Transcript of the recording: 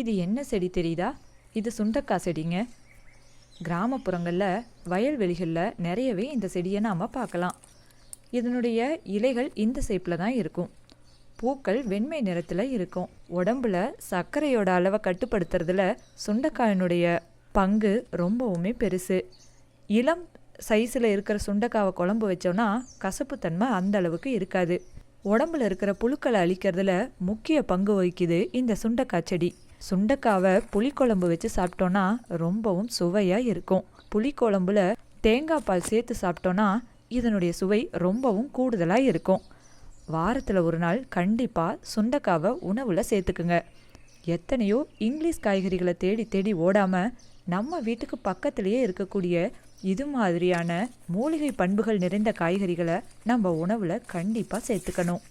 இது என்ன செடி தெரியுதா? இது சுண்டக்காய் செடிங்க. கிராமப்புறங்களில் வயல்வெளிகளில் நிறையவே இந்த செடியை நாம் பார்க்கலாம். இதனுடைய இலைகள் இந்த ஷேப்பில் தான் இருக்கும். பூக்கள் வெண்மை நிறத்தில் இருக்கும். உடம்புல சர்க்கரையோட அளவை கட்டுப்படுத்துறதுல சுண்டைக்காயினுடைய பங்கு ரொம்பவுமே பெருசு. இளம் சைஸில் இருக்கிற சுண்டைக்காவை குழம்பு வச்சோன்னா கசப்புத்தன்மை அந்த அளவுக்கு இருக்காது. உடம்புல இருக்கிற புழுக்களை அழிக்கிறதுல முக்கிய பங்கு வகிக்குது இந்த சுண்டைக்காய் செடி. சுண்டக்காவை புளிக்குழம்பு வச்சு சாப்பிட்டோன்னா ரொம்பவும் சுவையாக இருக்கும். புளிக்குழம்புல தேங்காய் பால் சேர்த்து சாப்பிட்டோன்னா இதனுடைய சுவை ரொம்பவும் கூடுதலாக இருக்கும். வாரத்தில் ஒரு நாள் கண்டிப்பாக சுண்டக்காவை உணவில் சேர்த்துக்குங்க. எத்தனையோ இங்கிலீஷ் காய்கறிகளை தேடி தேடி ஓடாமல் நம்ம வீட்டுக்கு பக்கத்திலேயே இருக்கக்கூடிய இது மாதிரியான மூலிகை பண்புகள் நிறைந்த காய்கறிகளை நம்ம உணவில் கண்டிப்பாக சேர்த்துக்கணும்.